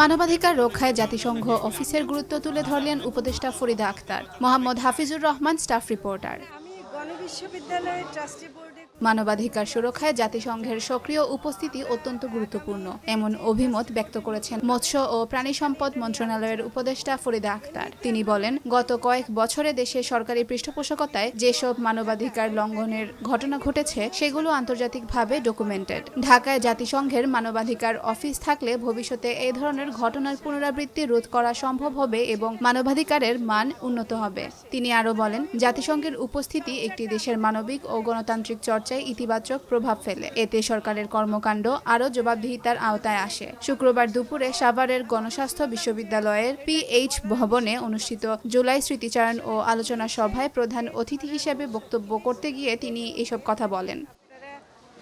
মানবাধিকার রক্ষায় জাতিসংঘ অফিসের গুরুত্ব তুলে ধরলেন উপদেষ্টা ফরিদা আক্তার মোহাম্মদ হাফিজুর রহমান, স্টাফ রিপোর্টার। আমি গণবিশ্ববিদ্যালয়ের ট্রাস্টি বোর্ডে মানবাধিকার সুরক্ষায় জাতিসংঘের সক্রিয় উপস্থিতি অত্যন্ত গুরুত্বপূর্ণ, এমন অভিমত ব্যক্ত করেছেন মৎস্য ও প্রাণী সম্পদ মন্ত্রণালয়ের উপদেষ্টা ফরিদা আক্তার তিনি বলেন, গত কয়েক বছরে দেশে সরকারি পৃষ্ঠপোষকতায় যেসব মানবাধিকার লঙ্ঘনের ঘটনা ঘটেছে, সেগুলো আন্তর্জাতিকভাবে ডকুমেন্টেড ঢাকায় জাতিসংঘের মানবাধিকার অফিস থাকলে ভবিষ্যতে এই ধরনের ঘটনার পুনরাবৃত্তি রোধ করা সম্ভব হবে এবং মানবাধিকারের মান উন্নত হবে। তিনি আরও বলেন, জাতিসংঘের উপস্থিতি একটি দেশের মানবিক ও গণতান্ত্রিক চর্চায় ইতিবাচক প্রভাব ফেলে। এতে সরকারের কর্মকাণ্ড আরও জবাবদিহিতার আওতায় আসে। শুক্রবার দুপুরে সাভারের গণস্বাস্থ্য বিশ্ববিদ্যালয়ের পিএইচ ভবনে অনুষ্ঠিত জুলাই স্মৃতিচারণ ও আলোচনা সভায় প্রধান অতিথি হিসেবে বক্তব্য করতে গিয়ে তিনি এসব কথা বলেন।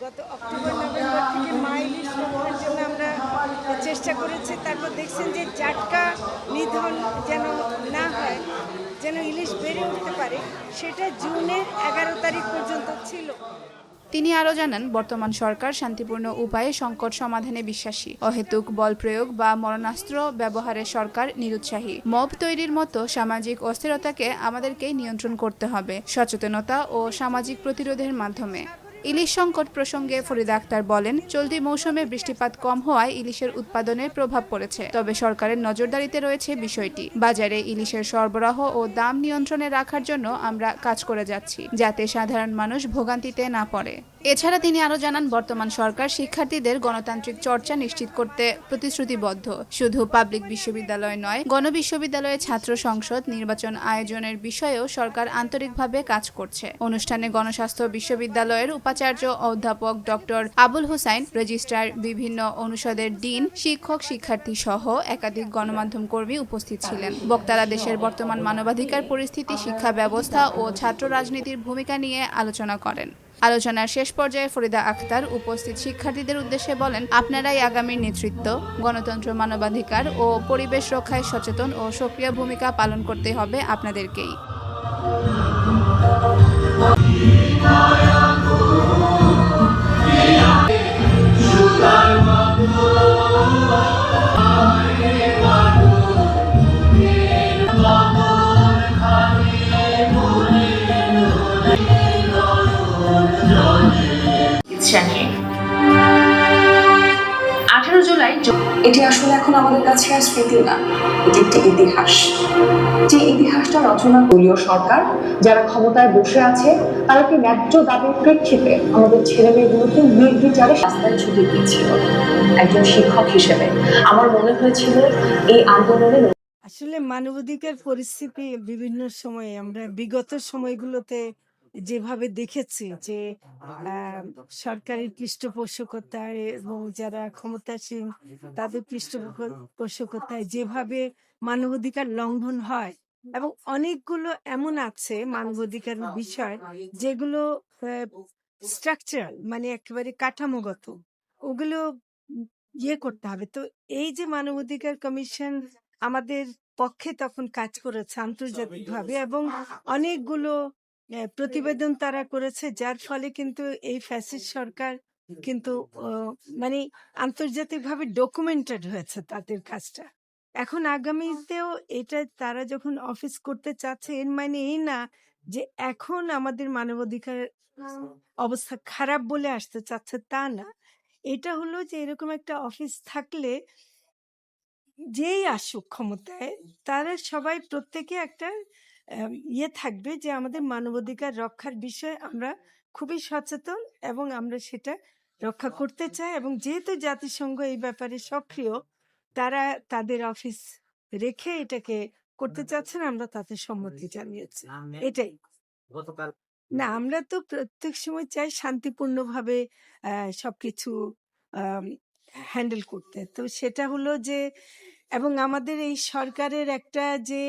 গত অক্টোবর, নভেম্বর থেকে মাইলিশ রোপণের জন্য আমরা চেষ্টা করেছি। তারপর দেখছেন যে জাটকা নিধন যেন যেন ইলিশ বেড়ে উঠতে পারে, সেটা জুনের এগারো তারিখ পর্যন্ত ছিল। তিনি আরও জানান, বর্তমান সরকার শান্তিপূর্ণ উপায়ে সংকট সমাধানে বিশ্বাসী। অহেতুক বল প্রয়োগ বা মরণাস্ত্র ব্যবহারে সরকার নিরুৎসাহী। মব তৈরির মতো সামাজিক অস্থিরতাকে আমাদেরকেই নিয়ন্ত্রণ করতে হবে, সচেতনতা ও সামাজিক প্রতিরোধের মাধ্যমে। ইলিশ সংকট প্রসঙ্গে ফরিদা আক্তার বলেন, চলতি মৌসুমে বৃষ্টিপাত কম হওয়ায় ইলিশের উৎপাদনের প্রভাব পড়েছে। তবে সরকারের নজরদারিতে রয়েছে বিষয়টি। বাজারে ইলিশের সরবরাহ ও দাম নিয়ন্ত্রণে রাখার জন্য আমরা কাজ করে যাচ্ছি, যাতে সাধারণ মানুষ ভোগান্তিতে না পড়ে। এছাড়া তিনি আরও জানান, বর্তমান সরকার শিক্ষার্থীদের গণতান্ত্রিক চর্চা নিশ্চিত করতে প্রতিশ্রুতিবদ্ধ। শুধু পাবলিক বিশ্ববিদ্যালয় নয়, গণবিশ্ববিদ্যালয়ে ছাত্র সংসদ নির্বাচন আয়োজনের বিষয়েও সরকার আন্তরিকভাবে কাজ করছে। অনুষ্ঠানে গণস্বাস্থ্য বিশ্ববিদ্যালয়ের উপাচার্য অধ্যাপক ডক্টর আবুল হুসাইন, রেজিস্ট্রার বিভিন্ন অনুষদের ডিন, শিক্ষক, শিক্ষার্থী সহ একাধিক গণমাধ্যম কর্মী উপস্থিত ছিলেন। বক্তারা দেশের বর্তমান মানবাধিকার পরিস্থিতি, শিক্ষা ব্যবস্থা ও ছাত্র রাজনীতির ভূমিকা নিয়ে আলোচনা করেন। আলোচনার শেষ পর্যায়ে ফরিদা আক্তার উপস্থিত শিক্ষার্থীদের উদ্দেশ্যে বলেন, আপনারাই আগামীর নেতৃত্ব, গণতন্ত্র, মানবাধিকার ও পরিবেশ রক্ষায় সচেতন ও সক্রিয় ভূমিকা পালন করতে হবে আপনাদেরকেই। চিকিৎসা নিয়ে আঠারো জুলাই এটি আসলে এখন আমাদের কাছে আর স্মৃতি না এটি একটি ইতিহাস। যে ইতিহাসটা রচনা দলীয় সরকার যারা ক্ষমতায় বসে আছে তারা কি ন্যায্য দাবির প্রেক্ষিতে আমাদের ছেলে মেয়েগুলোকে নির্বিচারে রাস্তায় ছুটি দিয়েছিল? একজন শিক্ষক হিসেবে। আমার মনে হয়েছিল এই আন্দোলনে আসলে মানবাধিকার পরিস্থিতি বিভিন্ন সময়ে আমরা বিগত সময়গুলোতে যেভাবে দেখেছি যে সরকারের পৃষ্ঠপোষকতায় এবং যারা ক্ষমতাসীন তাদের পৃষ্ঠপোষকতায় যেভাবে মানবাধিকার লঙ্ঘন হয় এবং অনেকগুলো এমন আছে মানবাধিকার বিষয় যেগুলো স্ট্রাকচারাল মানে একেবারে কাঠামোগত ওগুলো ইয়ে করতে হবে। তো এই যে মানবাধিকার কমিশন আমাদের পক্ষে তখন কাজ করেছে আন্তর্জাতিকভাবে এবং অনেকগুলো আহ, প্রতিবেদন তারা করেছে যার ফলে কিন্তু এই ফ্যাসিস্ট সরকার কিন্তু আহ, মানে আন্তর্জাতিকভাবে ডকুমেন্টেড হয়েছে তাদের কাজটা। এখন আগামীতেও এটা তারা যখন অফিস করতে চাচ্ছে এর মানে এই না যে এখন আমাদের মানবাধিকার অবস্থা খারাপ বলে আসতে চাচ্ছে তা না। এটা হলো যে এরকম একটা অফিস থাকলে যেই আসুক ক্ষমতায় তারা সবাই প্রত্যেকে একটা ইয়ে থাকবে যে আমাদের মানবাধিকার রক্ষার বিষয়ে আমরা খুবই সচেতন এবং আমরা সেটা রক্ষা করতে চাই এবং যেহেতু জাতিসংঘ এই ব্যাপারে সক্রিয় তারা তাদের অফিস রেখে এটাকে করতে চাচ্ছেন আমরা তাতে সম্মতি জানিয়েছি। এটাই। না আমরা তো প্রত্যেক সময় চাই শান্তিপূর্ণভাবে আহ, সবকিছু হ্যান্ডেল করতে। তো সেটা হলো যে এবং আমাদের এই সরকারের একটা যে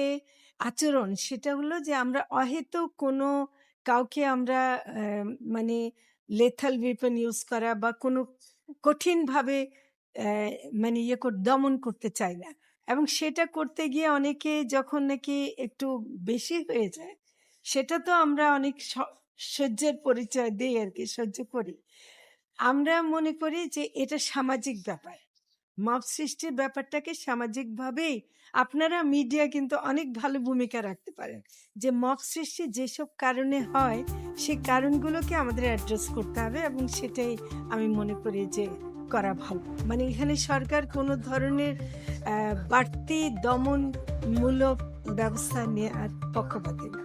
আচরণ সেটা হলো যে আমরা অহেতুক কোনো কাউকে আমরা মানে লেথাল ওয়েপন ইউজ করা বা কোনো কঠিনভাবে মানে ইয়ে কর- দমন করতে চাই না। এবং সেটা করতে গিয়ে অনেকে যখন নাকি একটু বেশি হয়ে যায়, সেটা তো আমরা অনেক স- সহ্যের পরিচয় দিই আর কি সহ্য করি। আমরা মনে করি যে এটা সামাজিক ব্যাপার। মব সৃষ্টির ব্যাপারটাকে সামাজিকভাবেই আপনারা মিডিয়া কিন্তু অনেক ভালো ভূমিকা রাখতে পারেন। যে মব সৃষ্টি যেসব কারণে হয়, সেই কারণগুলোকে আমাদের অ্যাড্রেস করতে হবে এবং সেটাই আমি মনে করি যে করা ভালো। মানে এখানে সরকার কোনো ধরনের বাড়তি দমনমূলক ব্যবস্থা নেওয়ার পক্ষপাতী না।